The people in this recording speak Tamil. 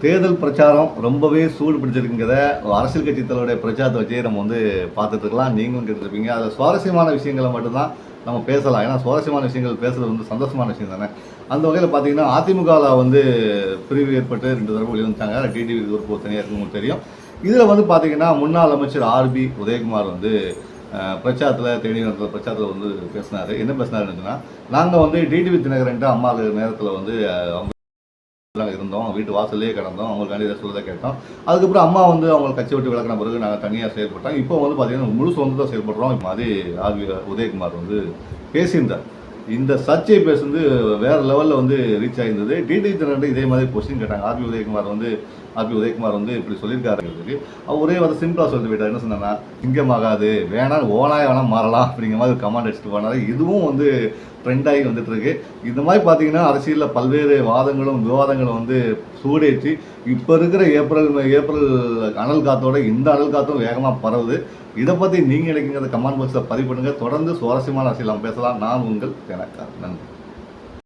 தேர்தல் பிரச்சாரம் ரொம்பவே சூடு பிடிச்சிருக்குங்கிறத அரசியல் கட்சி தலைவருடைய பிரச்சாரத்தை வச்சே நம்ம வந்து பார்த்துட்டு இருக்கலாம் நீங்களும் கேட்டுருப்பீங்க. அதில் சுவாரஸ்யமான விஷயங்களை மட்டும்தான் நம்ம பேசலாம். ஏன்னா சுவாரஸ்யமான விஷயங்கள் பேசுறது வந்து சந்தோஷமான விஷயம் தானே? அந்த வகையில் பார்த்தீங்கன்னா அதிமுகவில் வந்து பிரிவு ஏற்பட்டு ரெண்டு தடவை வெளிவந்துட்டாங்க டிடிவி ஒரு தனியாக இருக்குன்னு தெரியும். இதில் வந்து பார்த்தீங்கன்னா முன்னாள் அமைச்சர் ஆர்பி உதயகுமார் வந்து பிரச்சாரத்தில் தேனி நடத்துகிற பிரச்சாரத்தில் வந்து பேசினார். என்ன பேசினாருன்னு நாங்கள் வந்து டிடிவி தினகரன்ட்டு அம்மா நேரத்தில் வந்து அவங்க இருந்தோம் வீட்டு வாசல்லே கிடந்தோம் அவங்களுக்காண்டி இதை சொல்றதை கேட்டோம். அதுக்கப்புறம் அம்மா வந்து அவங்க கட்சி விட்டு விளக்கின பிறகு நாங்கள் தனியாக செயல்பட்டோம். இப்போ வந்து பார்த்தீங்கன்னா முழு சொந்தத்தை செயல்படுறோம். இப்போ மாதிரி ஆர்வி உதயகுமார் வந்து பேசியிருந்தார். இந்த சர்ச்சை பேசுனது வேறு லெவலில் வந்து ரீச் ஆயிருந்தது. டிடி தினண்டு இதே மாதிரி கொஸ்டின் கேட்டாங்க. ஆர்பி உதயகுமார் வந்து ஆர்பி உதயகுமார் வந்து இப்படி சொல்லியிருக்காருங்கிறதுக்கு அவர் ஒரே வந்து சிம்பிளாக சொல்லிட்டு போயிட்டார். என்ன சொன்னா சிங்கமாகாது வேணாம் ஓனாய் வேணாம் மாறலாம். அப்படிங்கிற மாதிரி கமாண்ட் அடிச்சுட்டு போனார். இதுவும் வந்து ட்ரெண்ட் ஆகி வந்துட்டுருக்கு. இந்த மாதிரி பார்த்தீங்கன்னா அரசியலில் பல்வேறு வாதங்களும் விவாதங்களும் வந்து சூடேற்றி இப்போ இருக்கிற ஏப்ரல் ஏப்ரல் அனல் காத்தோட இந்த அனல் காத்தும் வேகமாக பரவுது. இதை பற்றி நீங்கள் நினைக்கிறத கமெண்ட் பாக்ஸில் பதிவு பண்ணுங்கள் தொடர்ந்து சுவாரஸ்யமான அரசியல் நாம் பேசலாம். நான் உங்கள் எனக்கா நன்றி.